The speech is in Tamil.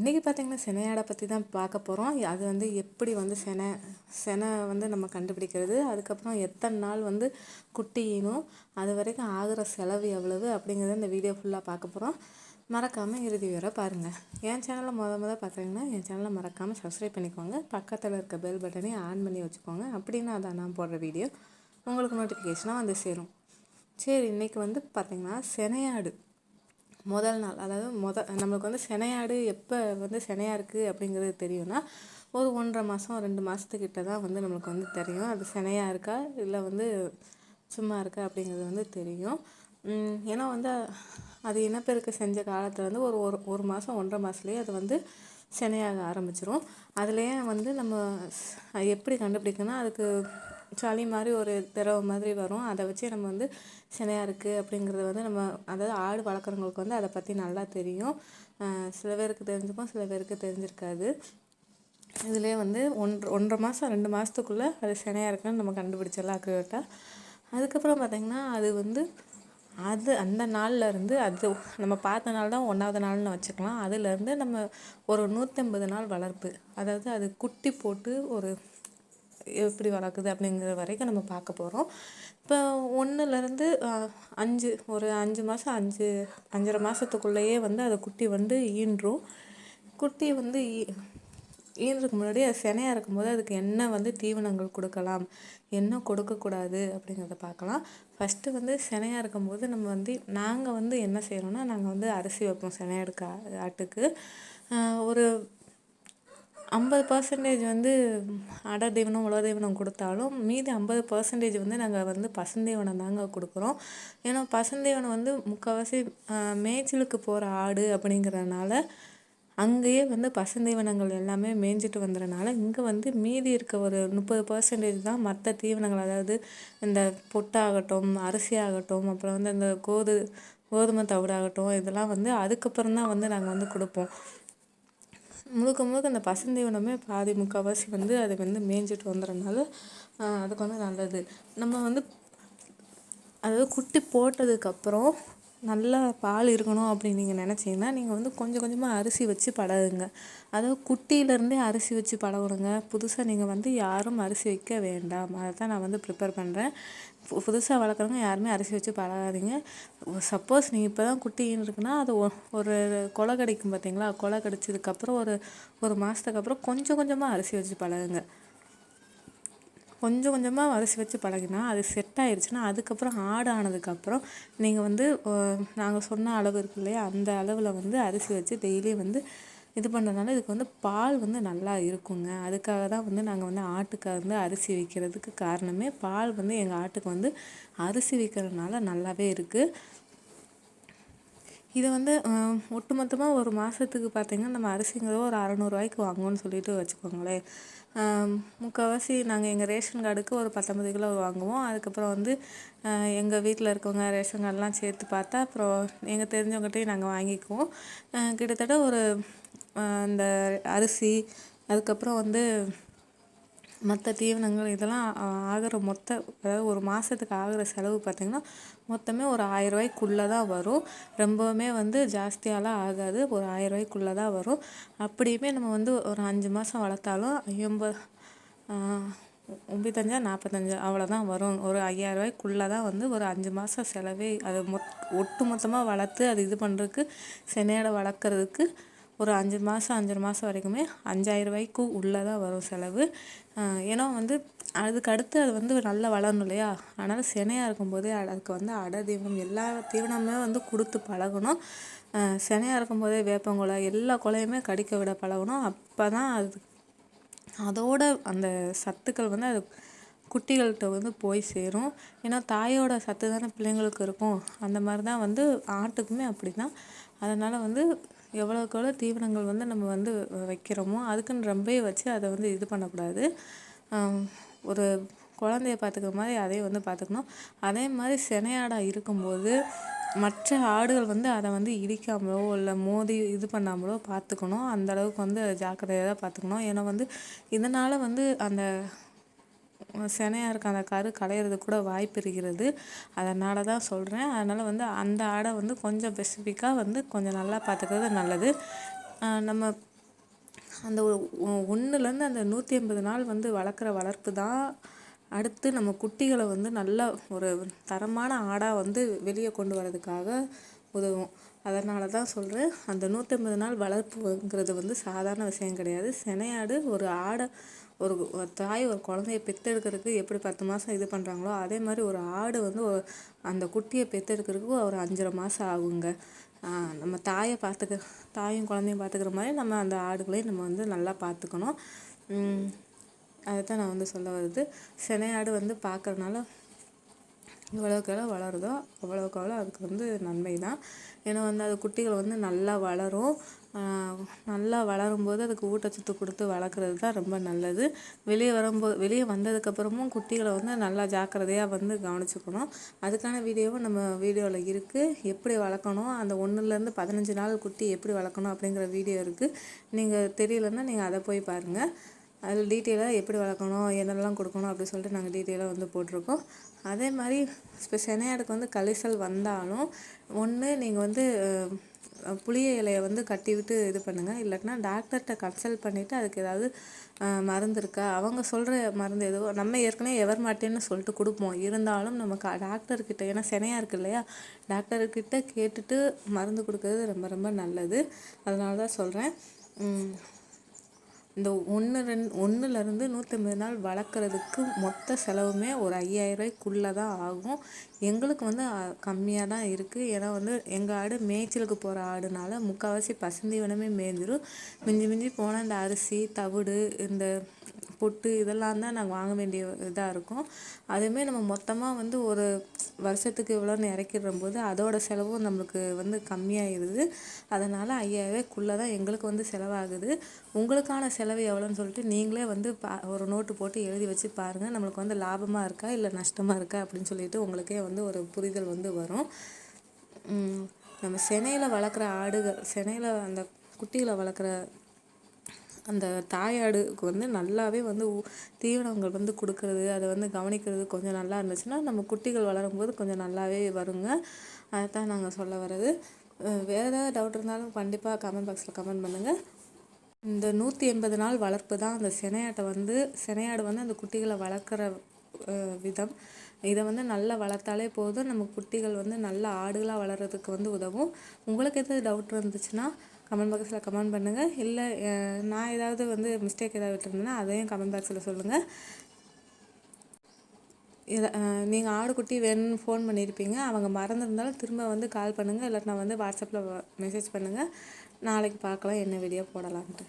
இன்றைக்கி பார்த்திங்கன்னா செனையாடை பற்றி தான் பார்க்க போகிறோம் அது வந்து எப்படி வந்து செனை செனை வந்து நம்ம கண்டுபிடிக்கிறது அதுக்கப்புறம் எத்தனை நாள் வந்து குட்டியினும் அது வரைக்கும் ஆகிற செலவு எவ்வளவு அப்படிங்கிறத இந்த வீடியோ ஃபுல்லாக பார்க்க போகிறோம் மறக்காமல் இறுதி வரை பாருங்கள் என் சேனலை முத முத பார்த்தீங்கன்னா என் சேனலை மறக்காமல் சப்ஸ்கிரைப் பண்ணிக்கோங்க. பக்கத்தில் இருக்க பெல் பட்டனையும் ஆன் பண்ணி வச்சுக்கோங்க. அப்படின்னா அதான் நான் போடுற வீடியோ உங்களுக்கு நோட்டிஃபிகேஷனாக வந்து சேரும். சரி இன்றைக்கி வந்து பார்த்திங்கன்னா செனையாடு. முதல் நாள் அதாவது முத நம்மளுக்கு வந்து சினையாடு எப்போ வந்து சினையா இருக்குது அப்படிங்கிறது தெரியும்னா ஒரு ஒன்றரை மாதம் ரெண்டு மாதத்துக்கிட்ட தான் வந்து நம்மளுக்கு வந்து தெரியும். அது சினையா இருக்கா இல்லை வந்து சும்மா இருக்கா அப்படிங்கிறது வந்து தெரியும். ஏன்னா வந்து அது இனப்பெருக்க செஞ்ச காலத்தில் வந்து ஒரு ஒரு ஒரு மாதம் ஒன்றரை மாதத்துலேயே அது வந்து சினையாக ஆரம்பிச்சிரும். அதுலேயே வந்து நம்ம எப்படி கண்டுபிடிக்கணும் அதுக்கு சளி மாதிரி ஒரு திரவம் மாதிரி வரும். அதை வச்சு நம்ம வந்து சினையாக இருக்குது அப்படிங்கிறத வந்து நம்ம அதாவது ஆடு வளர்க்குறவங்களுக்கு வந்து அதை பற்றி நல்லா தெரியும். சில பேருக்கு தெரிஞ்சுக்கும் சில பேருக்கு தெரிஞ்சிருக்காது. இதுலேயே வந்து ஒன்று ஒன்றரை மாதம் ரெண்டு மாதத்துக்குள்ளே அது சினையாக இருக்குன்னு நம்ம கண்டுபிடிச்சிடலாம் அக்யூரேட்டாக அதுக்கப்புறம் பார்த்திங்கன்னா அது வந்து அது அந்த நாள்லேருந்து அது நம்ம பார்த்த நாள் தான் ஒன்றாவது நாள்னு வச்சுக்கலாம். அதுலேருந்து நம்ம ஒரு நூற்றம்பது நாள் வளர்ப்பு. அதாவது அது குட்டி போட்டு ஒரு எப்படி வளர்க்குது அப்படிங்கிற வரைக்கும் நம்ம பார்க்க போகிறோம் இப்போ ஒன்றுலேருந்து அஞ்சு ஒரு அஞ்சு மாதம் அஞ்சு அஞ்சரை மாதத்துக்குள்ளேயே வந்து அதை குட்டி வந்து ஈன்றும். குட்டி வந்து ஈ ஈன்றதுக்கு முன்னாடி அது சினையாக இருக்கும்போது அதுக்கு என்ன வந்து தீவனங்கள் கொடுக்கலாம் என்ன கொடுக்கக்கூடாது அப்படிங்கிறத பார்க்கலாம். ஃபஸ்ட்டு வந்து சினையாக இருக்கும்போது நம்ம வந்து நாங்கள் வந்து என்ன செய்கிறோன்னா நாங்கள் வந்து அரிசி வைப்போம் சினையாடுக்க ஆட்டுக்கு. ஒரு ஐம்பது பர்சன்டேஜ் வந்து அட தீவனம் உலர் தீவனம் கொடுத்தாலும் மீதி ஐம்பது பர்சன்டேஜ் வந்து நாங்கள் வந்து பசுந்தீவனம் தாங்க கொடுக்குறோம். ஏன்னா பசுந்தீவனம் வந்து முக்கால்வாசி மேய்ச்சலுக்கு போகிற ஆடு அப்படிங்கிறதுனால அங்கேயே வந்து பசுந்தீவனங்கள் எல்லாமே மேய்ஞ்சிட்டு வந்ததுனால இங்கே வந்து மீதி இருக்க ஒரு முப்பது பர்சன்டேஜ் தான் மற்ற தீவனங்கள். அதாவது இந்த பொட்டாகட்டும் அரிசி ஆகட்டும் அப்புறம் வந்து இந்த கோது கோதுமை தவிடாகட்டும் இதெல்லாம் வந்து அதுக்கப்புறம் தான் வந்து நாங்கள் வந்து கொடுப்போம். முழுக்க முழுக்க அந்த பசுந்தீவனமே பாதி முக்கால்வாசி வந்து அதை வந்து மேய்ஞ்சிட்டு வந்துடுறனால அதுக்கு வந்து நல்லது. நம்ம வந்து அதாவது குட்டி போட்டதுக்கப்புறம் நல்லா பால் இருக்கணும் அப்படின்னு நீங்கள் நினச்சிங்கன்னா நீங்கள் வந்து கொஞ்சம் கொஞ்சமாக அரிசி வச்சு பழகுங்க அதாவது குட்டியிலேருந்தே அரிசி வச்சு பழகணுங்க புதுசாக நீங்கள் வந்து யாரும் அரிசி வைக்க வேண்டாம். அதை தான் நான் வந்து ப்ரிப்பேர் பண்ணுறேன் புதுசாக வளர்க்குறவங்க யாருமே அரிசி வச்சு பழகாதீங்க. சப்போஸ் நீங்கள் இப்போ தான் குட்டின்னு இருக்குன்னா அது ஒரு கொலை கிடைக்கும் பார்த்தீங்களா கொலை கடிச்சதுக்கப்புறம் ஒரு ஒரு மாதத்துக்கு அப்புறம் கொஞ்சம் கொஞ்சமாக அரிசி வச்சு பழகுங்க. கொஞ்சம் கொஞ்சமாக அரிசி வச்சு பழகினா அது செட் ஆயிடுச்சுன்னா அதுக்கப்புறம் ஆடு ஆனதுக்கப்புறம் நீங்கள் வந்து நாங்கள் சொன்ன அளவு இருக்கு இல்லையா? அந்த அளவில் வந்து அரிசி வச்சு டெய்லியும் வந்து இது பண்ணுறதுனால இதுக்கு வந்து பால் வந்து நல்லா இருக்குங்க. அதுக்காக தான் வந்து நாங்கள் வந்து ஆட்டுக்காக வந்து அரிசி வைக்கிறதுக்கு காரணமே பால் வந்து எங்கள் ஆட்டுக்கு வந்து அரிசி வைக்கிறதுனால நல்லாவே இருக்குது இதை வந்து ஒட்டுமொத்தமாக ஒரு மாதத்துக்கு பார்த்திங்கன்னா நம்ம அரிசிங்கிறத ஒரு அறநூறுவாய்க்கு வாங்குவோன்னு சொல்லிட்டு வச்சுக்கோங்களேன். முக்கால்வாசி நாங்கள் எங்கள் ரேஷன் கார்டுக்கு ஒரு பத்தொம்பது கிலோ வாங்குவோம். அதுக்கப்புறம் வந்து எங்கள் வீட்டில் இருக்கவங்க ரேஷன் கார்டெலாம் சேர்த்து பார்த்தா அப்புறம் எங்கள் தெரிஞ்சவங்ககிட்டையும் நாங்கள் வாங்கிக்குவோம். கிட்டத்தட்ட ஒரு இந்த அரிசி அதுக்கப்புறம் வந்து மற்ற தீவனங்கள் இதெல்லாம் ஆகிற மொத்த அதாவது ஒரு மாதத்துக்கு ஆகிற செலவு பார்த்திங்கன்னா மொத்தமே ஒரு ஆயிரரூவாய்க்குள்ளே தான் வரும். ரொம்பவுமே வந்து ஜாஸ்தியாலாம் ஆகாது. ஒரு ஆயிரரூவாய்க்குள்ளே தான் வரும். அப்படியுமே நம்ம வந்து ஒரு அஞ்சு மாதம் வளர்த்தாலும் எண்பது ஒம்பத்தஞ்சா நாற்பத்தஞ்சா அவ்வளோதான் வரும். ஒரு ஐயாயிரரூவாய்க்குள்ளே தான் வந்து ஒரு அஞ்சு மாதம் செலவே அது மொத் ஒட்டு மொத்தமாக வளர்த்து அது இது பண்ணுறதுக்கு சென்னையோட வளர்க்குறதுக்கு ஒரு அஞ்சு மாதம் அஞ்சரை மாதம் வரைக்குமே அஞ்சாயிரரூபாய்க்கு உள்ளே தான் வரும் செலவு. ஏன்னா வந்து அதுக்கு அடுத்து அது வந்து நல்லா வளரணும் இல்லையா? அதனால் சினையாக இருக்கும்போதே அதுக்கு வந்து அடை தீவனம் எல்லா தீவனமே வந்து கொடுத்து பழகணும். சினையாக இருக்கும்போதே வேப்பங்குலை எல்லா குலையுமே கடிக்க விட பழகணும். அப்போ தான் அது அதோட அந்த சத்துக்கள் வந்து அது குட்டிகள்கிட்ட வந்து போய் சேரும். ஏன்னா தாயோட சத்து தானே பிள்ளைங்களுக்கு இருக்கும். அந்த மாதிரி தான் வந்து ஆட்டுக்குமே அப்படி தான் அதனால் வந்து எவ்வளோக்கு எவ்வளோ தீவனங்கள் வந்து நம்ம வந்து வைக்கிறோமோ அதுக்குன்னு ரொம்பவே வச்சு அதை வந்து இது பண்ணக்கூடாது. ஒரு குழந்தைய பார்த்துக்கிற மாதிரி அதையும் வந்து பார்த்துக்கணும். அதே மாதிரி செனையாடாக இருக்கும்போது மற்ற ஆடுகள் வந்து அதை வந்து இடிக்காமலோ இல்லை மோதி இது பண்ணாமலோ பார்த்துக்கணும். அந்தளவுக்கு வந்து ஜாக்கிரதையாக தான் பார்த்துக்கணும். ஏன்னா வந்து இதனால் வந்து அந்த சினையாக இருக்க அந்த கரு கலையிறதுக்கு கூட வாய்ப்பு இருக்கிறது. அதனால் தான் சொல்கிறேன் அதனால் வந்து அந்த ஆடை வந்து கொஞ்சம் ஸ்பெசிஃபிக்காக வந்து கொஞ்சம் நல்லா பார்த்துக்கிறது நல்லது. நம்ம அந்த ஒன்றுலேருந்து அந்த நூற்றி ஐம்பது நாள் வந்து வளர்க்குற வளர்ப்பு தான் அடுத்து நம்ம குட்டிகளை வந்து நல்ல ஒரு தரமான ஆடாக வந்து வெளியே கொண்டு வரதுக்காக உதவும். அதனால தான் சொல்கிறேன் அந்த நூற்றம்பது நாள் வளர்ப்புங்கிறது வந்து சாதாரண விஷயம் கிடையாது. சினையாடு ஒரு ஆடை ஒரு தாய் ஒரு குழந்தைய பெற்றெடுக்கிறதுக்கு எப்படி பத்து மாதம் இது பண்ணுறாங்களோ அதே மாதிரி ஒரு ஆடு வந்து அந்த குட்டியை பெற்றெடுக்கிறதுக்கு ஒரு அஞ்சரை மாதம் ஆகுங்க. நம்ம தாயை பார்த்துக்க தாயும் குழந்தையும் பார்த்துக்கிற மாதிரி நம்ம அந்த ஆடுகளையும் நம்ம வந்து நல்லா பார்த்துக்கணும். அதை தான் நான் வந்து சொல்ல வருது சினையாடு வந்து பார்க்குறனால எவ்வளோக்கு எவ்வளோ வளருதோ அவ்வளோக்கு அவ்வளோ அதுக்கு வந்து நன்மை தான் ஏன்னா வந்து அது குட்டிகள் வந்து நல்லா வளரும். நல்லா வளரும்போது அதுக்கு ஊட்டச்சத்து கொடுத்து வளர்க்குறது தான் ரொம்ப நல்லது. வெளியே வரும்போது வெளியே வந்ததுக்கப்புறமும் குட்டிகளை வந்து நல்லா ஜாக்கிரதையாக வந்து கவனிச்சுக்கணும். அதுக்கான வீடியோவும் நம்ம வீடியோவில் இருக்குது எப்படி வளர்க்கணும் அந்த ஒன்றுலேருந்து பதினஞ்சு நாள் குட்டி எப்படி வளர்க்கணும் அப்படிங்கிற வீடியோ இருக்குது நீங்கள் தெரியலன்னா நீங்கள் அதை போய் பாருங்கள் அதில் டீட்டெயிலாக எப்படி வளர்க்கணும் என்னெல்லாம் கொடுக்கணும் அப்படின்னு சொல்லிட்டு நாங்கள் டீட்டெயிலாக வந்து போட்டிருக்கோம். அதே மாதிரி இப்போ செனையாடுக்கு வந்து கழிசல் வந்தாலும் ஒன்று நீங்கள் வந்து புளிய இலையை வந்து கட்டி விட்டு இது பண்ணுங்கள் இல்லாட்டினா டாக்டர்கிட்ட கன்சல்ட் பண்ணிவிட்டு அதுக்கு ஏதாவது மருந்து இருக்கா? அவங்க சொல்கிற மருந்து எதுவோ நம்ம ஏற்கனவே எவர் மாட்டேன்னு சொல்லிட்டு கொடுப்போம். இருந்தாலும் நம்ம க டாக்டர்கிட்ட ஏன்னா செனையாக இருக்குது இல்லையா? டாக்டர்கிட்ட கேட்டுட்டு மருந்து கொடுக்கறது ரொம்ப ரொம்ப நல்லது. அதனால தான் சொல்கிறேன் இந்த ஒன்று ரெண் ஒன்றுலேருந்து நூற்றம்பது நாள் வளர்க்குறதுக்கு மொத்த செலவுமே ஒரு ஐயாயிரரூவாய்க்குள்ளே தான் ஆகும். எங்களுக்கு வந்து கம்மியாக தான் இருக்குது ஏன்னா வந்து எங்கள் ஆடு மேய்ச்சலுக்கு போகிற ஆடுனால முக்கால்வாசி பசுந்தீவனமே மேய்ஞ்சிரும். மிஞ்சி மிஞ்சி போனால் இந்த அரிசி தவிடு இந்த பொட்டு இதெல்லாம் தான் நாங்கள் வாங்க வேண்டிய இதாக இருக்கும். அதுவுமே நம்ம மொத்தமாக வந்து ஒரு வருஷத்துக்கு இவ்வளோன்னு இறக்கிடும்போது அதோட செலவும் நம்மளுக்கு வந்து கம்மியாகிடுது அதனால் ஐயாயிரக்குள்ளே தான் எங்களுக்கு வந்து செலவாகுது. உங்களுக்கான செலவு எவ்வளோன்னு சொல்லிட்டு நீங்களே வந்து பா ஒரு நோட்டு போட்டு எழுதி வச்சு பாருங்கள் நம்மளுக்கு வந்து லாபமாக இருக்கா இல்லை நஷ்டமாக இருக்கா அப்படின்னு சொல்லிட்டு உங்களுக்கே வந்து ஒரு புரிதல் வந்து வரும். நம்ம சென்னையில் வளர்க்குற ஆடுகள் சென்னையில் அந்த குட்டிகளை வளர்க்குற அந்த தாயாடுக்கு வந்து நல்லாவே வந்து தீவனங்கள் வந்து கொடுக்கறது அதை வந்து கவனிக்கிறது கொஞ்சம் நல்லா இருந்துச்சுன்னா நம்ம குட்டிகள் வளரும்போது கொஞ்சம் நல்லாவே வருங்க. அதை தான் நாங்கள் சொல்ல வர்றது. வேறு ஏதாவது டவுட் இருந்தாலும் கண்டிப்பாக கமெண்ட் பாக்ஸில் கமெண்ட் பண்ணுங்கள் இந்த நூற்றி எண்பது நாள் வளர்ப்பு தான் அந்த சினையாட்டை வந்து சினையாடு வந்து அந்த குட்டிகளை வளர்க்குற விதம். இதை வந்து நல்லா வளர்த்தாலே போதும். நம்ம குட்டிகள் வந்து நல்ல ஆடுகளாக வளர்கிறதுக்கு வந்து உதவும். உங்களுக்கு எதாவது டவுட் இருந்துச்சுன்னா கமெண்ட் பாக்ஸில் கமெண்ட் பண்ணுங்கள் இல்லை நான் ஏதாவது வந்து மிஸ்டேக் ஏதாவது விட்டுருந்தேன்னா அதையும் கமெண்ட் பாக்ஸில் சொல்லுங்கள் இதை நீங்கள் ஆடுக்குட்டி வேணும்னு ஃபோன் பண்ணியிருப்பீங்க அவங்க மறந்துருந்தாலும் திரும்ப வந்து கால் பண்ணுங்கள் இல்லாட்டி நான் வந்து வாட்ஸ்அப்பில் மெசேஜ் பண்ணுங்கள் நாளைக்கு பார்க்கலாம் என்ன வீடியோ போடலான்ட்டு